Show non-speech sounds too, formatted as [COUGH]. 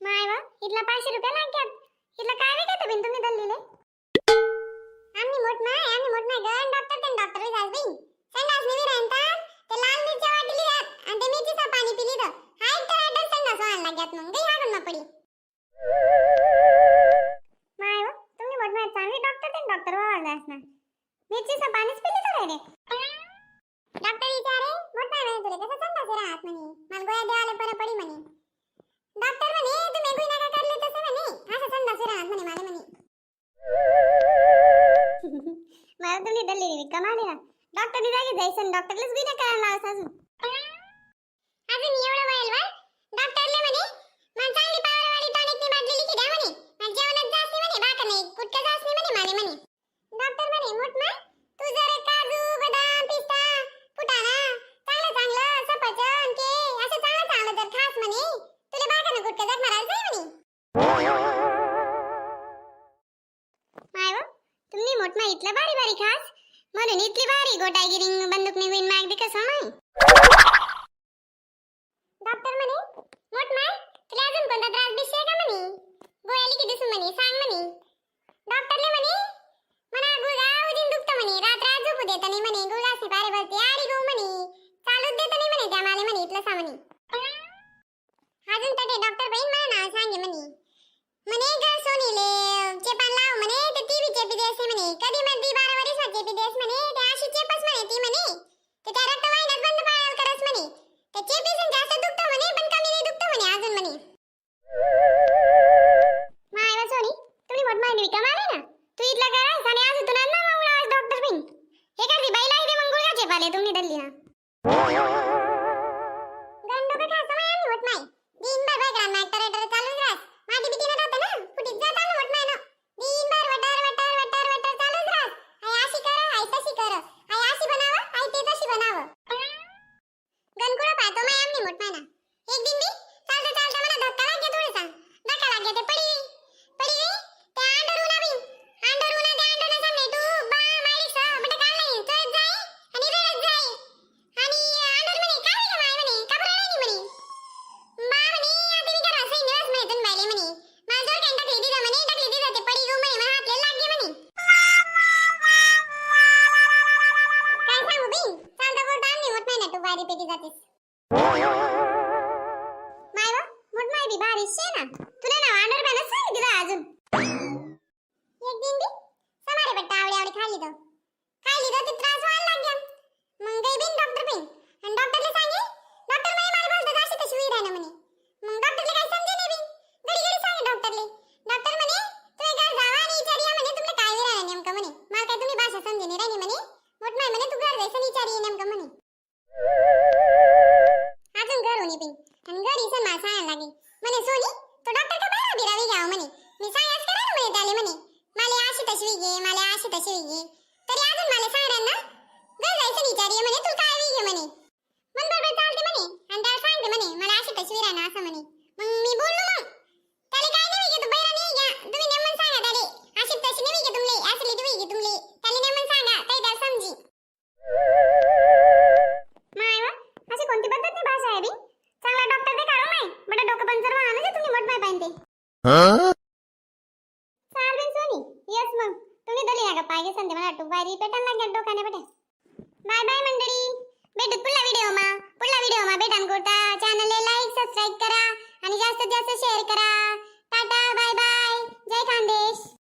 माय वा इथला पाचशे रुपये लागतात. इथलं काय वेगळं बिन तुम्ही दल्लीले आम्ही मोठ नाही आम्ही मोठ नाही. गण डॉक्टर ते डॉक्टर जास बिन संडास नेवी राहतात ते लाल मिरच्या वाटली रात आणि ते मिरचीचं पाणी पिली तर. हाय तर ऍडल संडास व्हायला लाग्यात मग गई हागून ना पडी माय वा तुम्ही मोठ नाही. चांगली डॉक्टर ते डॉक्टर व्हायला जास ना मिरचीचं पाणीच पिली तर रे डॉक्टर विचारे मोठ नाही म्हणे तुला. कसं संडास राहत म्हणे. मला गोळ्या द्यायला बरं पडी म्हणे. डॉक्टर म्हणे तुम्ही गुन्हा का करले तसे म्हणे. असं संडास राहत म्हणे [LAUGHS] मला म्हणे. मला तुम्ही दल्ली कमाली ना. डॉक्टरनी जागी जायचं डॉक्टरलाच गुन्हा करायला लावस अजून अजून एवढं व्हायला वा डॉक्टरले म्हणे मला चांगली पावरवाली टॉनिकनी बाटली लिखी द्या म्हणे मला जेवणात जास्त नाही म्हणे भाकर नाही गुटखा जास्त नाही म्हणे माले म्हणे डॉक्टर म्हणे मोठ ना तू जर काजू बदाम पिस्ता फुटाणा चांगलं चांगलं सफरचंद के असं चांगलं चांगलं जर खास म्हणे तुला भाकर गुटखा जगणार जाय म्हणे माय तुम्ही मोठ ना इथलं बारी बारी खास. म्हणून इथली बारी गोटागिरी बंदूक निघून माग दे कसं माय? डॉक्टर म्हणे मोठ माय तुला अजून कोणता त्रास दिसतोय का म्हणे? गोळ्या लिखी दिसून म्हणे सांग म्हणे. डॉक्टरले म्हणे म्हणा गुळगा उदिन दुखतं म्हणे रात रात झोपू देत नाही म्हणे गुळगासनी बारे बसते आडी गो म्हणे चालूच देत नाही म्हणे त्या माले म्हणे इथलं सा म्हणे. अजून तटे डॉक्टर बहीण मला नाव सांगे म्हणे. म्हणे ग सोनीले चेपान लाव म्हणे ते ती बी चेपी देस म्हणे. कधी मध्ये बारा वर्षात चेपी देस म्हणे ते अशी चेपच म्हणे ती म्हणे. ते त्या रक्त वाहिन्यात बंद पाळाल करस म्हणे. ते चेपी चेपीसून जास्त दुखतं म्हणे पण कमी नाही दुखतं म्हणे अजून म्हणे. माय वा सोनी तुम्ही मोठ माहिती कमाले ना? तू इथला करायस आणि अजून तुला ना मावळा आज डॉक्टर बिन. हे करती बाईला इथे मंगुळ का चेपाले तुम्ही दल्ली ना. गंडो का खासा माय आणि मोठ नाही दिन बघा नाक टरे मोठ बारी पेटी जातेस. माय व मोठ माय बी भारी शे ना. तुला ना वांडर बॅनच सांगितलं अजून. एक दिन बी. समारे बट्टा आवडी आवडी खाली तो खाली तो ते त्रास व्हायला लागला. मग गई बिन डॉक्टर बिन आणि डॉक्टरले सांगे डॉक्टर म्हणे मला बोलतो अशी तशी होई राहिना म्हणे. मग डॉक्टरले काय समजे नाही बिन घडी घडी सांगे डॉक्टरले डॉक्टर म्हणे तुम्ही घर जावा आणि विचारिया म्हणे तुम्हाला काय विरायला नेमकं म्हणे. मला काय तुम्ही भाषा समजे नाही राहिली म्हणे. मोठ माय म्हणे तू घर जायचं विचारिये नेमकं म्हणे. अजून घर होणी बिन आणि घरी सण मला सांगायला लागे म्हणे सोनी तो डॉक्टर का बाहेर बिरावी घ्यावं म्हणे मी सांगायच करा ना म्हणे त्याले म्हणे? मला अशी तशी घे मला अशी तशी घे तरी अजून मला सांगणार ना? घर जायचं विचारिये म्हणे तू पाहिजे सोनी. मग. तुम्ही दली ना संधी मला पेटन लागल्या डोकाने बाय बाय मंडळी. भेटू पुढल्या व्हिडिओ मा पुढल्या व्हिडिओ मा भेटान कोटा लाईक सबस्क्राईब करा. आणि जास्तीत जास्त शेअर करा.